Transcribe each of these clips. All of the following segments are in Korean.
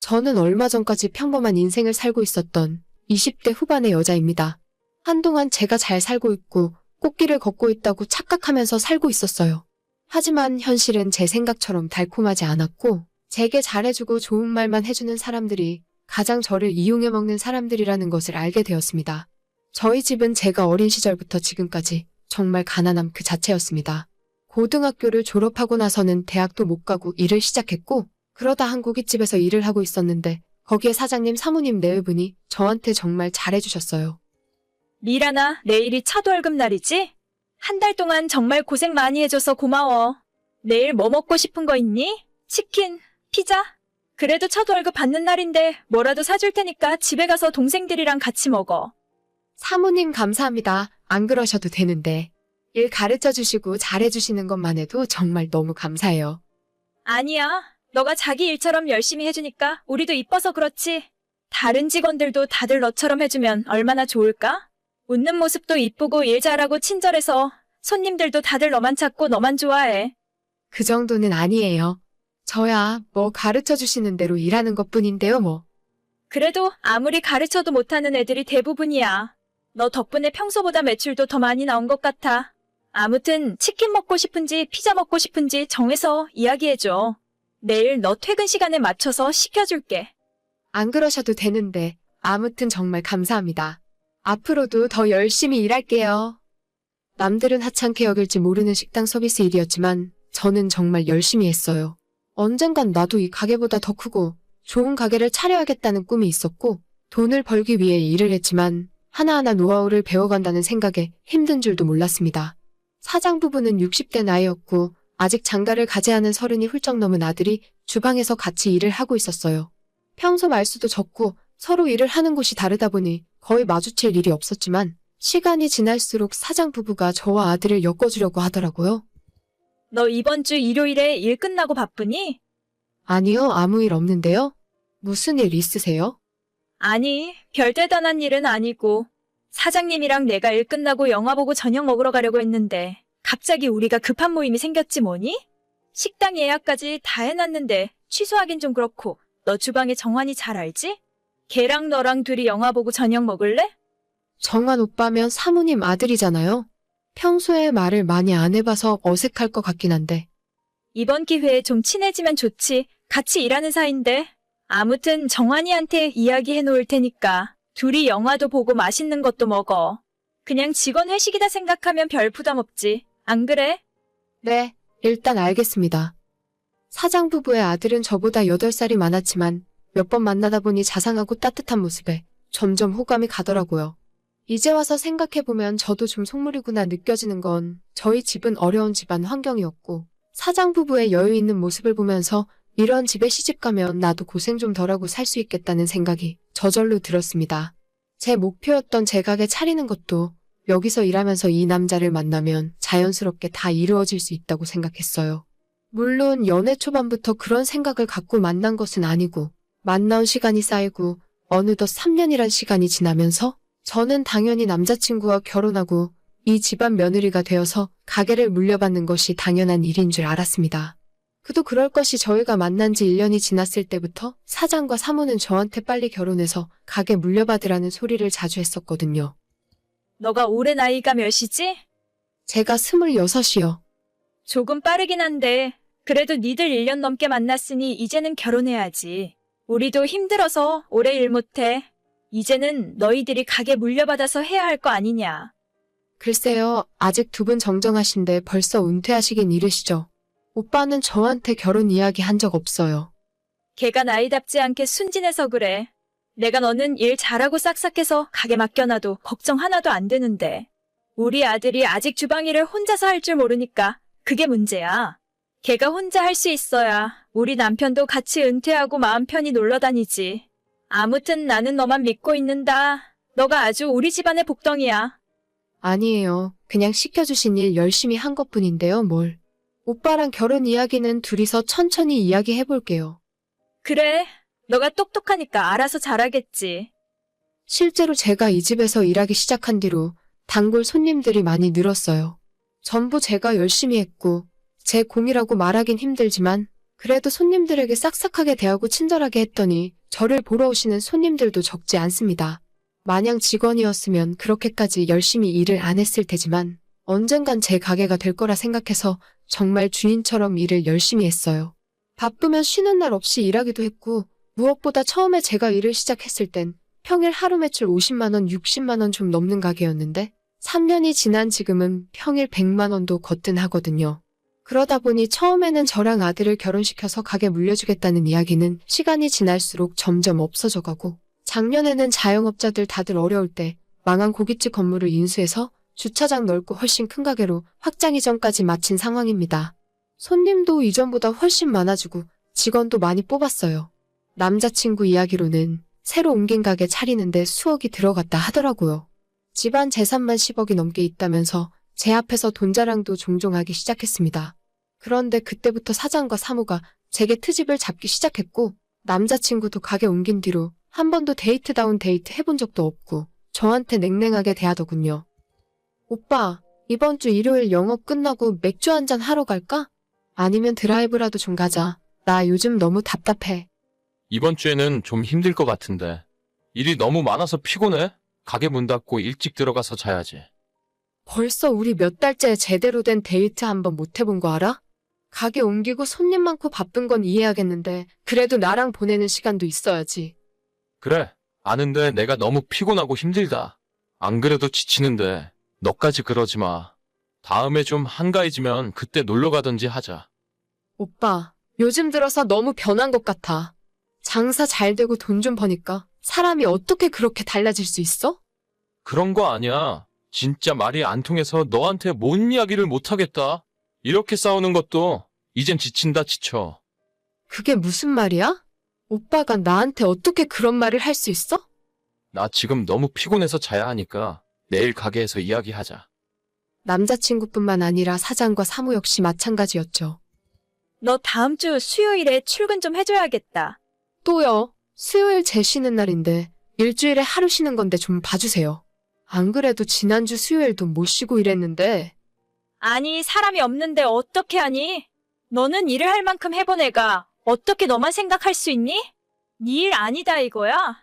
저는 얼마 전까지 평범한 인생을 살고 있었던 20대 후반의 여자입니다. 한동안 제가 잘 살고 있고 꽃길을 걷고 있다고 착각하면서 살고 있었어요. 하지만 현실은 제 생각처럼 달콤하지 않았고 제게 잘해주고 좋은 말만 해주는 사람들이 가장 저를 이용해 먹는 사람들이라는 것을 알게 되었습니다. 저희 집은 제가 어린 시절부터 지금까지 정말 가난함 그 자체였습니다. 고등학교를 졸업하고 나서는 대학도 못 가고 일을 시작했고 그러다 한 고깃집에서 일을 하고 있었는데 거기에 사장님 사모님 네 분이 저한테 정말 잘해주셨어요. 미란아, 내일이 첫 월급 날이지? 한 달 동안 정말 고생 많이 해줘서 고마워. 내일 뭐 먹고 싶은 거 있니? 치킨, 피자? 그래도 첫 월급 받는 날인데 뭐라도 사줄 테니까 집에 가서 동생들이랑 같이 먹어. 사모님 감사합니다. 안 그러셔도 되는데. 일 가르쳐 주시고 잘해 주시는 것만 해도 정말 너무 감사해요. 아니야. 너가 자기 일처럼 열심히 해주니까 우리도 이뻐서 그렇지. 다른 직원들도 다들 너처럼 해주면 얼마나 좋을까? 웃는 모습도 이쁘고 일 잘하고 친절해서 손님들도 다들 너만 찾고 너만 좋아해. 그 정도는 아니에요. 저야 뭐 가르쳐 주시는 대로 일하는 것 뿐인데요, 뭐. 그래도 아무리 가르쳐도 못하는 애들이 대부분이야. 너 덕분에 평소보다 매출도 더 많이 나온 것 같아. 아무튼 치킨 먹고 싶은지 피자 먹고 싶은지 정해서 이야기해줘. 내일 너 퇴근 시간에 맞춰서 시켜줄게. 안 그러셔도 되는데. 아무튼 정말 감사합니다. 앞으로도 더 열심히 일할게요. 남들은 하찮게 여길지 모르는 식당 서비스 일이었지만 저는 정말 열심히 했어요. 언젠간 나도 이 가게보다 더 크고 좋은 가게를 차려야겠다는 꿈이 있었고 돈을 벌기 위해 일을 했지만 하나하나 노하우를 배워간다는 생각에 힘든 줄도 몰랐습니다. 사장 부부는 60대 나이였고 아직 장가를 가지 않은 서른이 훌쩍 넘은 아들이 주방에서 같이 일을 하고 있었어요. 평소 말수도 적고 서로 일을 하는 곳이 다르다 보니 거의 마주칠 일이 없었지만 시간이 지날수록 사장 부부가 저와 아들을 엮어주려고 하더라고요. 너 이번 주 일요일에 일 끝나고 바쁘니? 아니요, 아무 일 없는데요. 무슨 일 있으세요? 아니, 별 대단한 일은 아니고 사장님이랑 내가 일 끝나고 영화 보고 저녁 먹으러 가려고 했는데 갑자기 우리가 급한 모임이 생겼지 뭐니? 식당 예약까지 다 해놨는데 취소하긴 좀 그렇고 너 주방에 정환이 잘 알지? 걔랑 너랑 둘이 영화 보고 저녁 먹을래? 정한 오빠면 사모님 아들이잖아요. 평소에 말을 많이 안 해봐서 어색할 것 같긴 한데. 이번 기회에 좀 친해지면 좋지. 같이 일하는 사이인데. 아무튼 정환이한테 이야기해 놓을 테니까 둘이 영화도 보고 맛있는 것도 먹어. 그냥 직원 회식이다 생각하면 별 부담 없지. 안 그래? 네, 일단 알겠습니다. 사장 부부의 아들은 저보다 8살이 많았지만 몇 번 만나다 보니 자상하고 따뜻한 모습에 점점 호감이 가더라고요. 이제 와서 생각해보면 저도 좀 속물이구나 느껴지는 건 저희 집은 어려운 집안 환경이었고 사장 부부의 여유 있는 모습을 보면서 이런 집에 시집 가면 나도 고생 좀 덜하고 살 수 있겠다는 생각이 저절로 들었습니다. 제 목표였던 제 가게 차리는 것도 여기서 일하면서 이 남자를 만나면 자연스럽게 다 이루어질 수 있다고 생각했어요. 물론 연애 초반부터 그런 생각을 갖고 만난 것은 아니고 만나온 시간이 쌓이고 어느덧 3년이란 시간이 지나면서 저는 당연히 남자친구와 결혼하고 이 집안 며느리가 되어서 가게를 물려받는 것이 당연한 일인 줄 알았습니다. 그도 그럴 것이 저희가 만난 지 1년이 지났을 때부터 사장과 사모는 저한테 빨리 결혼해서 가게 물려받으라는 소리를 자주 했었거든요. 너가 올해 나이가 몇이지? 제가 26이요. 조금 빠르긴 한데 그래도 니들 1년 넘게 만났으니 이제는 결혼해야지. 우리도 힘들어서 오래 일 못해. 이제는 너희들이 가게 물려받아서 해야 할 거 아니냐. 글쎄요, 아직 두 분 정정하신데 벌써 은퇴하시긴 이르시죠. 오빠는 저한테 결혼 이야기 한 적 없어요. 걔가 나이답지 않게 순진해서 그래. 내가 너는 일 잘하고 싹싹해서 가게 맡겨놔도 걱정 하나도 안 되는데. 우리 아들이 아직 주방 일을 혼자서 할 줄 모르니까 그게 문제야. 걔가 혼자 할 수 있어야 우리 남편도 같이 은퇴하고 마음 편히 놀러 다니지. 아무튼 나는 너만 믿고 있는다. 너가 아주 우리 집안의 복덩이야. 아니에요. 그냥 시켜주신 일 열심히 한 것 뿐인데요, 뭘. 오빠랑 결혼 이야기는 둘이서 천천히 이야기해 볼게요. 그래. 너가 똑똑하니까 알아서 잘하겠지. 실제로 제가 이 집에서 일하기 시작한 뒤로 단골 손님들이 많이 늘었어요. 전부 제가 열심히 했고, 제 공이라고 말하긴 힘들지만, 그래도 손님들에게 싹싹하게 대하고 친절하게 했더니 저를 보러 오시는 손님들도 적지 않습니다. 마냥 직원이었으면 그렇게까지 열심히 일을 안 했을 테지만 언젠간 제 가게가 될 거라 생각해서 정말 주인처럼 일을 열심히 했어요. 바쁘면 쉬는 날 없이 일하기도 했고 무엇보다 처음에 제가 일을 시작했을 땐 평일 하루 매출 50만원, 60만원 좀 넘는 가게였는데 3년이 지난 지금은 평일 100만원도 거뜬 하거든요. 그러다 보니 처음에는 저랑 아들을 결혼시켜서 가게 물려주겠다는 이야기는 시간이 지날수록 점점 없어져 가고 작년에는 자영업자들 다들 어려울 때 망한 고깃집 건물을 인수해서 주차장 넓고 훨씬 큰 가게로 확장 이전까지 마친 상황입니다. 손님도 이전보다 훨씬 많아지고 직원도 많이 뽑았어요. 남자친구 이야기로는 새로 옮긴 가게 차리는데 수억이 들어갔다 하더라고요. 집안 재산만 10억이 넘게 있다면서 제 앞에서 돈 자랑도 종종 하기 시작했습니다. 그런데 그때부터 사장과 사무가 제게 트집을 잡기 시작했고 남자친구도 가게 옮긴 뒤로 한 번도 데이트다운 데이트 해본 적도 없고 저한테 냉랭하게 대하더군요. 오빠, 이번 주 일요일 영업 끝나고 맥주 한 잔 하러 갈까? 아니면 드라이브라도 좀 가자. 나 요즘 너무 답답해. 이번 주에는 좀 힘들 것 같은데. 일이 너무 많아서 피곤해? 가게 문 닫고 일찍 들어가서 자야지. 벌써 우리 몇 달째 제대로 된 데이트 한번 못 해본 거 알아? 가게 옮기고 손님 많고 바쁜 건 이해하겠는데 그래도 나랑 보내는 시간도 있어야지. 그래, 아는데 내가 너무 피곤하고 힘들다. 안 그래도 지치는데, 너까지 그러지 마. 다음에 좀 한가해지면 그때 놀러 가든지 하자. 오빠, 요즘 들어서 너무 변한 것 같아. 장사 잘 되고 돈 좀 버니까 사람이 어떻게 그렇게 달라질 수 있어? 그런 거 아니야. 진짜 말이 안 통해서 너한테 뭔 이야기를 못 하겠다. 이렇게 싸우는 것도 이젠 지친다 지쳐. 그게 무슨 말이야? 오빠가 나한테 어떻게 그런 말을 할 수 있어? 나 지금 너무 피곤해서 자야 하니까 내일 가게에서 이야기하자. 남자친구뿐만 아니라 사장과 사무 역시 마찬가지였죠. 너 다음 주 수요일에 출근 좀 해줘야겠다. 또요. 수요일 제 쉬는 날인데 일주일에 하루 쉬는 건데 좀 봐주세요. 안 그래도 지난주 수요일도 못 쉬고 일했는데 아니, 사람이 없는데 어떻게 하니? 너는 일을 할 만큼 해본 애가 어떻게 너만 생각할 수 있니? 네 일 아니다 이거야.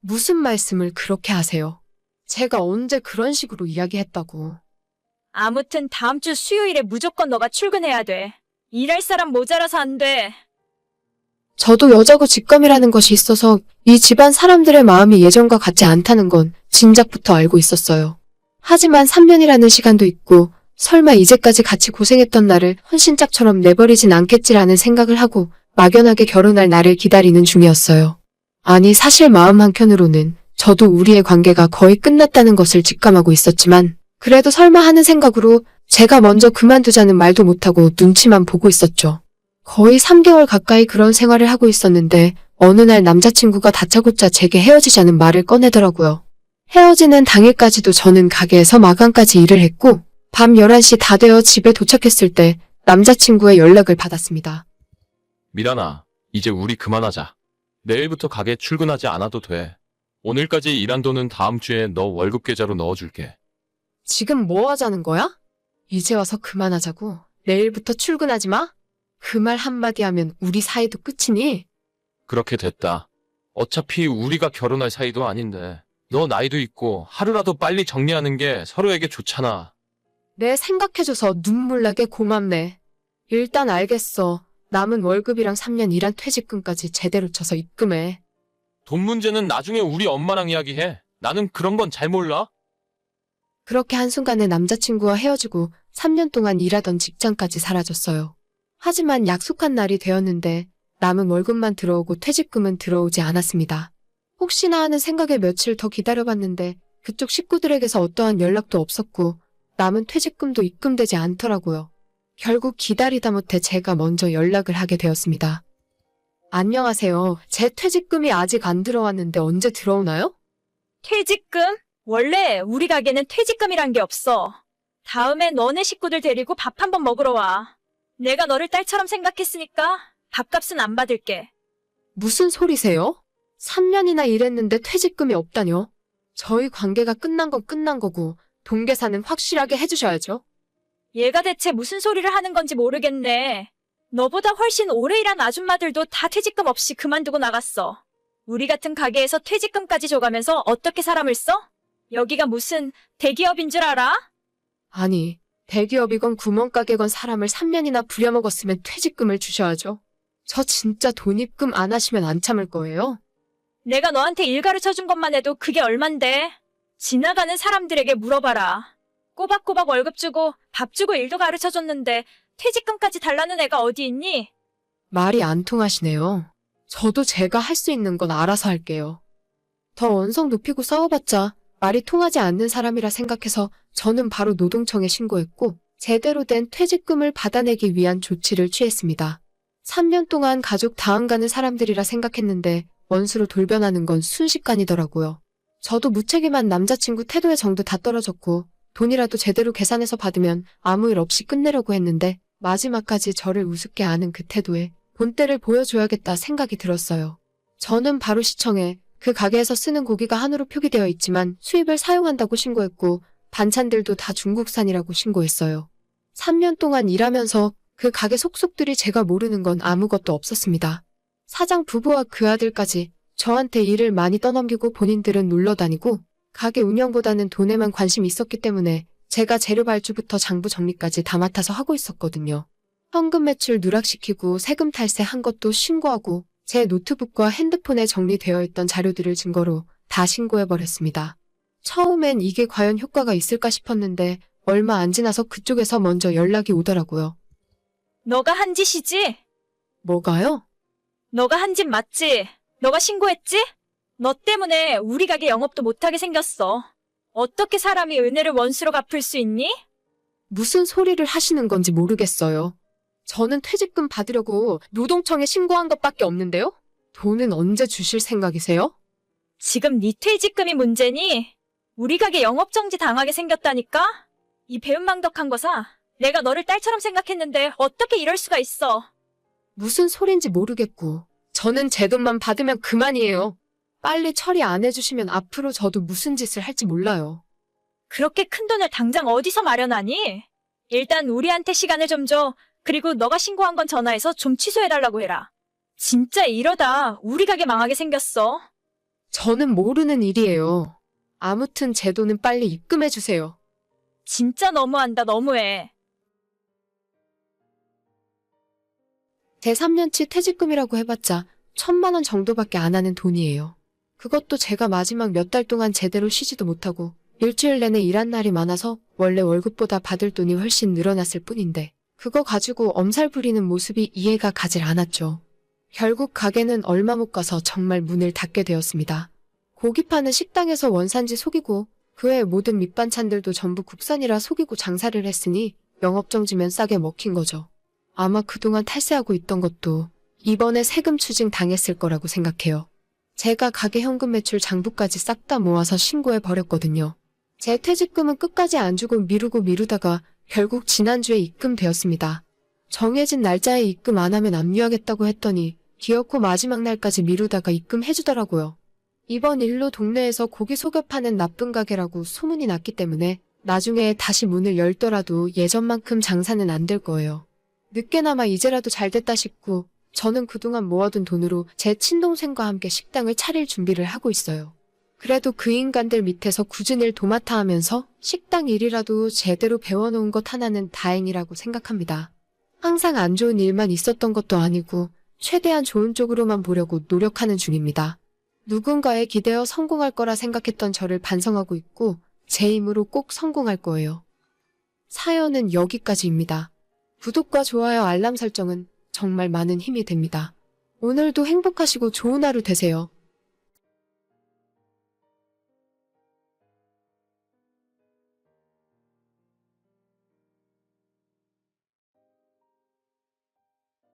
무슨 말씀을 그렇게 하세요? 제가 언제 그런 식으로 이야기했다고. 아무튼 다음 주 수요일에 무조건 너가 출근해야 돼. 일할 사람 모자라서 안 돼. 저도 여자고 직감이라는 것이 있어서 이 집안 사람들의 마음이 예전과 같지 않다는 건 진작부터 알고 있었어요. 하지만 3년이라는 시간도 있고 설마 이제까지 같이 고생했던 나를 헌신짝처럼 내버리진 않겠지라는 생각을 하고 막연하게 결혼할 날을 기다리는 중이었어요. 아니 사실 마음 한켠으로는 저도 우리의 관계가 거의 끝났다는 것을 직감하고 있었지만 그래도 설마 하는 생각으로 제가 먼저 그만두자는 말도 못하고 눈치만 보고 있었죠. 거의 3개월 가까이 그런 생활을 하고 있었는데 어느 날 남자친구가 다짜고짜 제게 헤어지자는 말을 꺼내더라고요. 헤어지는 당일까지도 저는 가게에서 마감까지 일을 했고 밤 11시 다 되어 집에 도착했을 때 남자친구의 연락을 받았습니다. 미란아, 이제 우리 그만하자. 내일부터 가게 출근하지 않아도 돼. 오늘까지 일한 돈은 다음 주에 너 월급 계좌로 넣어줄게. 지금 뭐 하자는 거야? 이제 와서 그만하자고. 내일부터 출근하지 마? 그 말 한마디 하면 우리 사이도 끝이니? 그렇게 됐다. 어차피 우리가 결혼할 사이도 아닌데. 너 나이도 있고 하루라도 빨리 정리하는 게 서로에게 좋잖아. 내 생각해줘서 눈물 나게 고맙네. 일단 알겠어. 남은 월급이랑 3년 일한 퇴직금까지 제대로 쳐서 입금해. 돈 문제는 나중에 우리 엄마랑 이야기해. 나는 그런 건 잘 몰라. 그렇게 한순간에 남자친구와 헤어지고 3년 동안 일하던 직장까지 사라졌어요. 하지만 약속한 날이 되었는데 남은 월급만 들어오고 퇴직금은 들어오지 않았습니다. 혹시나 하는 생각에 며칠 더 기다려봤는데 그쪽 식구들에게서 어떠한 연락도 없었고 남은 퇴직금도 입금되지 않더라고요. 결국 기다리다 못해 제가 먼저 연락을 하게 되었습니다. 안녕하세요. 제 퇴직금이 아직 안 들어왔는데 언제 들어오나요? 퇴직금? 원래 우리 가게는 퇴직금이란 게 없어. 다음에 너네 식구들 데리고 밥 한번 먹으러 와. 내가 너를 딸처럼 생각했으니까 밥값은 안 받을게. 무슨 소리세요? 3년이나 일했는데 퇴직금이 없다뇨? 저희 관계가 끝난 건 끝난 거고 돈 계산은 확실하게 해주셔야죠. 얘가 대체 무슨 소리를 하는 건지 모르겠네. 너보다 훨씬 오래 일한 아줌마들도 다 퇴직금 없이 그만두고 나갔어. 우리 같은 가게에서 퇴직금까지 줘가면서 어떻게 사람을 써? 여기가 무슨 대기업인 줄 알아? 아니, 대기업이건 구멍가게건 사람을 3년이나 부려먹었으면 퇴직금을 주셔야죠. 저 진짜 돈 입금 안 하시면 안 참을 거예요. 내가 너한테 일 가르쳐 준 것만 해도 그게 얼만데. 지나가는 사람들에게 물어봐라. 꼬박꼬박 월급 주고 밥 주고 일도 가르쳐 줬는데 퇴직금까지 달라는 애가 어디 있니? 말이 안 통하시네요. 저도 제가 할 수 있는 건 알아서 할게요. 더 원성 높이고 싸워봤자 말이 통하지 않는 사람이라 생각해서 저는 바로 노동청에 신고했고 제대로 된 퇴직금을 받아내기 위한 조치를 취했습니다. 3년 동안 가족 다음 가는 사람들이라 생각했는데 원수로 돌변하는 건 순식간이더라고요. 저도 무책임한 남자친구 태도의 정도 다 떨어졌고 돈이라도 제대로 계산해서 받으면 아무 일 없이 끝내려고 했는데 마지막까지 저를 우습게 아는 그 태도에 본때를 보여줘야겠다 생각이 들었어요. 저는 바로 시청에 그 가게에서 쓰는 고기가 한우로 표기되어 있지만 수입을 사용한다고 신고했고 반찬들도 다 중국산이라고 신고했어요. 3년 동안 일하면서 그 가게 속속들이 제가 모르는 건 아무것도 없었습니다. 사장 부부와 그 아들까지 저한테 일을 많이 떠넘기고 본인들은 놀러 다니고 가게 운영보다는 돈에만 관심이 있었기 때문에 제가 재료 발주부터 장부 정리까지 다 맡아서 하고 있었거든요. 현금 매출 누락시키고 세금 탈세 한 것도 신고하고 제 노트북과 핸드폰에 정리되어 있던 자료들을 증거로 다 신고해버렸습니다. 처음엔 이게 과연 효과가 있을까 싶었는데 얼마 안 지나서 그쪽에서 먼저 연락이 오더라고요. 너가 한 짓이지? 뭐가요? 너가 한 짓 맞지? 너가 신고했지? 너 때문에 우리 가게 영업도 못하게 생겼어. 어떻게 사람이 은혜를 원수로 갚을 수 있니? 무슨 소리를 하시는 건지 모르겠어요. 저는 퇴직금 받으려고 노동청에 신고한 것밖에 없는데요? 돈은 언제 주실 생각이세요? 지금 네 퇴직금이 문제니? 우리 가게 영업정지 당하게 생겼다니까? 이 배은망덕한 거사. 내가 너를 딸처럼 생각했는데 어떻게 이럴 수가 있어. 무슨 소린지 모르겠고 저는 제 돈만 받으면 그만이에요. 빨리 처리 안 해주시면 앞으로 저도 무슨 짓을 할지 몰라요. 그렇게 큰 돈을 당장 어디서 마련하니? 일단 우리한테 시간을 좀 줘. 그리고 너가 신고한 건 전화해서 좀 취소해달라고 해라. 진짜 이러다 우리 가게 망하게 생겼어. 저는 모르는 일이에요. 아무튼 제 돈은 빨리 입금해 주세요. 진짜 너무한다, 너무해. 제 3년치 퇴직금이라고 해봤자 천만 원 정도밖에 안 하는 돈이에요. 그것도 제가 마지막 몇 달 동안 제대로 쉬지도 못하고 일주일 내내 일한 날이 많아서 원래 월급보다 받을 돈이 훨씬 늘어났을 뿐인데 그거 가지고 엄살 부리는 모습이 이해가 가질 않았죠. 결국 가게는 얼마 못 가서 정말 문을 닫게 되었습니다. 고기 파는 식당에서 원산지 속이고 그 외 모든 밑반찬들도 전부 국산이라 속이고 장사를 했으니 영업정지면 싸게 먹힌 거죠. 아마 그동안 탈세하고 있던 것도 이번에 세금 추징 당했을 거라고 생각해요. 제가 가게 현금 매출 장부까지 싹 다 모아서 신고해 버렸거든요. 제 퇴직금은 끝까지 안 주고 미루고 미루다가 결국 지난주에 입금되었습니다. 정해진 날짜에 입금 안 하면 압류하겠다고 했더니 기어코 마지막 날까지 미루다가 입금해주더라고요. 이번 일로 동네에서 고기 속여 파는 나쁜 가게라고 소문이 났기 때문에 나중에 다시 문을 열더라도 예전만큼 장사는 안 될 거예요. 늦게나마 이제라도 잘 됐다 싶고 저는 그동안 모아둔 돈으로 제 친동생과 함께 식당을 차릴 준비를 하고 있어요. 그래도 그 인간들 밑에서 굳은 일 도맡아 하면서 식당 일이라도 제대로 배워놓은 것 하나는 다행이라고 생각합니다. 항상 안 좋은 일만 있었던 것도 아니고 최대한 좋은 쪽으로만 보려고 노력하는 중입니다. 누군가에 기대어 성공할 거라 생각했던 저를 반성하고 있고 제 힘으로 꼭 성공할 거예요. 사연은 여기까지입니다. 구독과 좋아요 알람 설정은 정말 많은 힘이 됩니다. 오늘도 행복하시고 좋은 하루 되세요.